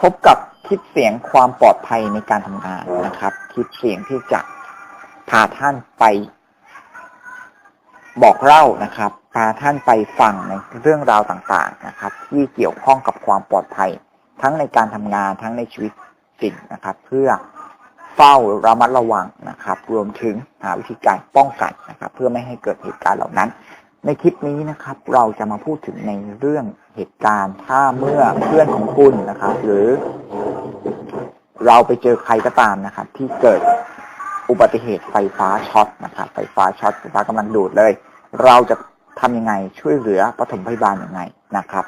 พบกับคลิปเสียงความปลอดภัยในการทำงานนะครับ คลิปเสียงที่จะพาท่านไป บอกเล่านะครับ พาท่านไปฟังในเรื่องราวต่างๆนะครับ ที่เกี่ยวข้องกับความปลอดภัย ทั้งในการทำงานทั้งในชีวิตจริงนะครับ เพื่อเฝ้าระมัดระวังนะครับ รวมถึงหาวิธีการป้องกันนะครับ เพื่อไม่ให้เกิดเหตุการณ์เหล่านั้น ในคลิปนี้นะครับ เราจะมาพูดถึงในเรื่อง เหตุการณ์ถ้าเมื่อเพื่อนของคุณนะครับ หรือเราไปเจอใครก็ตามนะครับ ที่เกิดอุบัติเหตุไฟฟ้าช็อตนะครับ ไฟฟ้าช็อตไฟฟ้ากำลังดูดเลย เราจะทำยังไงช่วยเหลือปฐมพยาบาลยังไงนะครับ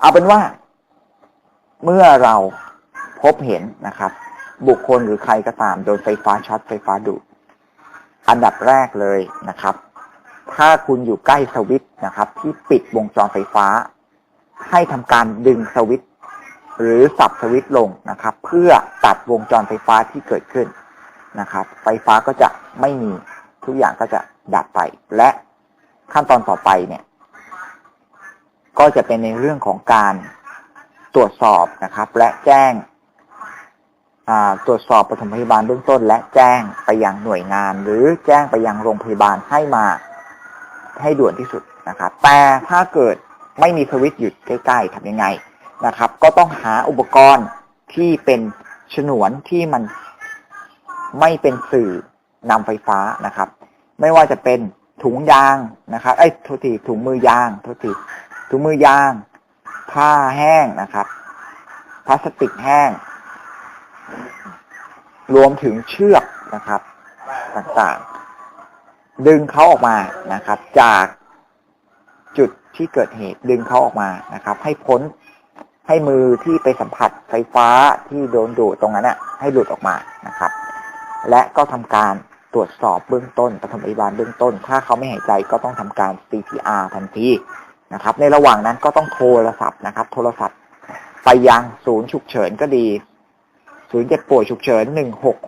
เอาเป็นว่า เมื่อเราพบเห็นนะครับ บุคคลหรือใครก็ตามโดนไฟฟ้าช็อตไฟฟ้าดูดอันดับแรกเลยนะครับ ถ้าคุณอยู่ใกล้สวิตช์นะครับ ที่ปิดวงจรไฟฟ้า ให้ทำการดึงสวิตช์หรือสับสวิตช์ลงนะครับ เพื่อตัดวงจรไฟฟ้าที่เกิดขึ้นนะครับ ไฟฟ้าก็จะไม่มีทุกอย่างก็จะดับไป และขั้นตอนต่อไปเนี่ย ก็จะเป็นในเรื่องของการตรวจสอบนะครับ และแจ้งตรวจสอบปฐมพยาบาลเบื้องต้น และแจ้งไปยังหน่วยงาน หรือแจ้งไปยังโรงพยาบาลให้มาให้ด่วนที่สุดนะครับ แต่ถ้าเกิด ไม่มีสวิตช์อยู่ใกล้ๆทำยังไงนะครับ ก็ต้องหาอุปกรณ์ที่เป็นฉนวนที่มันไม่เป็นสื่อนำไฟฟ้านะครับ ไม่ว่าจะเป็นถุงยางนะครับไอ้ทุทีถุงมือยางทุทีถุงมือยาง ผ้าแห้งนะครับพลาสติกแห้ง รวมถึงเชือกนะครับ ต่างๆ ดึงเขาออกมานะครับ จากจุด ที่เกิดเหตุดึงเขาออกมานะครับ ให้พ้นให้มือที่ไปสัมผัสไฟฟ้าที่โดนดูดตรงนั้นน่ะให้หลุดออกมานะครับ และก็ทำการตรวจสอบเบื้องต้นปฐมพยาบาลเบื้องต้น ถ้าเขาไม่หายใจก็ต้องทำการ CPR ทันทีนะครับ ในระหว่างนั้นก็ต้องโทรศัพท์นะครับ โทรศัพท์ไปยังศูนย์ฉุกเฉินก็ดี ศูนย์เจ็บป่วยฉุกเฉิน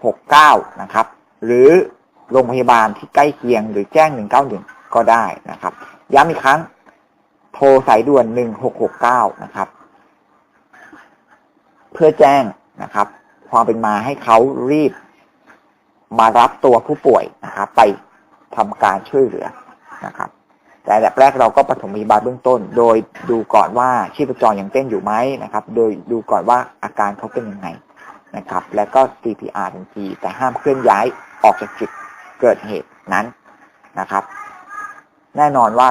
1669 นะครับ หรือโรงพยาบาลที่ใกล้เคียงหรือแจ้ง 191 ก็ได้นะครับ ย้ำอีกครั้ง โทรสายด่วน1669นะครับ เพื่อแจ้งนะครับ ความเป็นมาให้เขารีบ มารับตัวผู้ป่วยนะครับ ไปทำการช่วยเหลือนะครับ แต่แบบแรกเราก็ปฐมพยาบาลเบื้องต้น โดยดูก่อนว่าชีพจรยังเต้นอยู่ไหมนะครับ โดยดูก่อนว่าอาการเขาเป็นยังไงนะครับ และก็ CPR ทันทีแต่ห้ามเคลื่อนย้ายออกจากจุดเกิดเหตุนั้นนะครับ แน่นอนว่า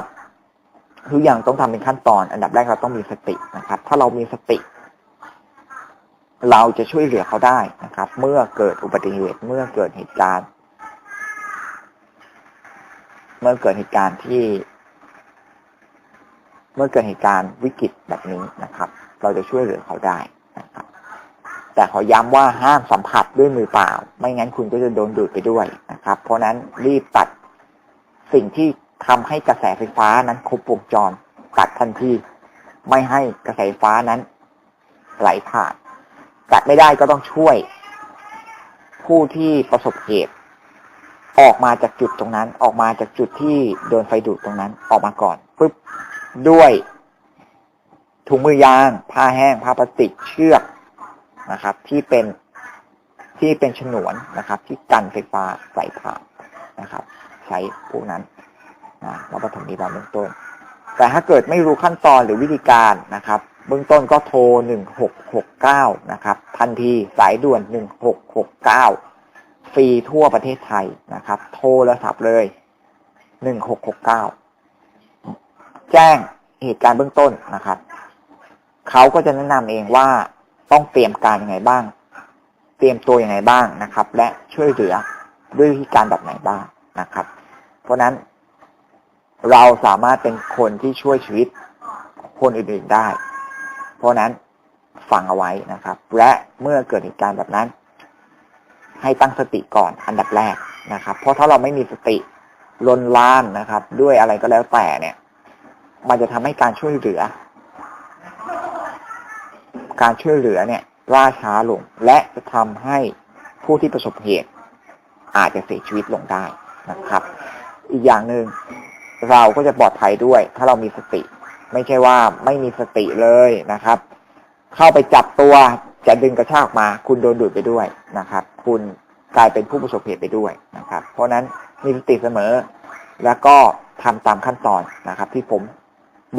ทุกอย่างต้องทำเป็นขั้นตอน อันดับแรกเราต้องมีสตินะครับ ถ้าเรามีสติ เราจะช่วยเหลือเขาได้นะครับ เมื่อเกิดอุบัติเหตุเมื่อเกิดเหตุการณ์ เมื่อเกิดเหตุการณ์ที่ เมื่อเกิดเหตุการณ์วิกฤตแบบนี้นะครับ เราจะช่วยเหลือเขาได้นะครับ แต่ขอย้ำว่าห้ามสัมผัสด้วยมือเปล่า ไม่งั้นคุณก็จะโดนดูดไปด้วยนะครับ เพราะนั้นรีบตัดสิ่งที่ ทำให้กระแสไฟฟ้านั้นครบวงจรตัดทันทีไม่ให้กระแสไฟฟ้านั้น ไหลผ่านตัดไม่ได้ก็ต้องช่วย ผู้ที่ประสบเหตุออกมาจากจุดตรงนั้น ออกมาจากจุดที่โดนไฟดูดตรงนั้น ออกมาก่อนปึ๊บด้วยถุงมือยาง ผ้าแห้ง ผ้าพลาสติกเชือกนะครับ ที่เป็นที่เป็นฉนวนนะครับ ที่กันไฟฟ้าไหลผ่านนะครับ ใช้พวกนั้น นะแล้วปฐมพยาบาลเบื้องต้น แต่ถ้าเกิดไม่รู้ขั้นตอนหรือวิธีการนะครับ เบื้องต้นก็โทร 1669 นะครับ ทันทีสายด่วน 1669 ฟรีทั่วประเทศไทยนะครับ โทรศัพท์เลย 1669 แจ้งเหตุการณ์เบื้องต้นนะครับ เขาก็จะแนะนำเองว่าต้องเตรียมการยังไงบ้าง เตรียมตัวยังไงบ้างนะครับ และช่วยเหลือด้วยวิธีการแบบไหนบ้างนะครับ เพราะนั้น เราสามารถเป็นคนที่ช่วยชีวิตคนอื่นๆได้ เพราะนั้นฟังเอาไว้นะครับ และเมื่อเกิดเหตุการณ์แบบนั้น ให้ตั้งสติก่อนอันดับแรกนะครับ เพราะถ้าเราไม่มีสติลนล้านนะครับ ด้วยอะไรก็แล้วแต่เนี่ย มันจะทำให้การช่วยเหลือ การช่วยเหลือเนี่ยล่าช้าลง และจะทำให้ผู้ที่ประสบเหตุ อาจจะเสียชีวิตลงได้นะครับ อีกอย่างหนึ่ง เราก็จะปลอดภัยด้วย ถ้าเรามีสติ ไม่ใช่ว่าไม่มีสติเลยนะครับ เข้าไปจับตัวจะดึงกระชากมา คุณโดนดูดไปด้วยนะครับ คุณกลายเป็นผู้ประสบเหตุไปด้วยนะครับ เพราะฉะนั้นมีสติเสมอ แล้วก็ทำตามขั้นตอนนะครับ ที่ผม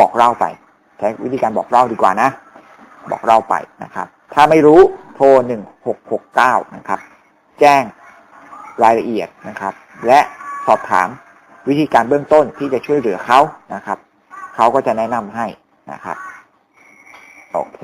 บอกเล่าไปใช้วิธีการบอกเล่าดีกว่านะ บอกเล่าไปนะครับ ถ้าไม่รู้โทรหนึ่งหกหกเก้านะครับ แจ้งรายละเอียดนะครับ และสอบถาม วิธีการเบื้องต้นที่จะช่วยเหลือเขานะครับ เขาก็จะแนะนำให้นะครับ โอเค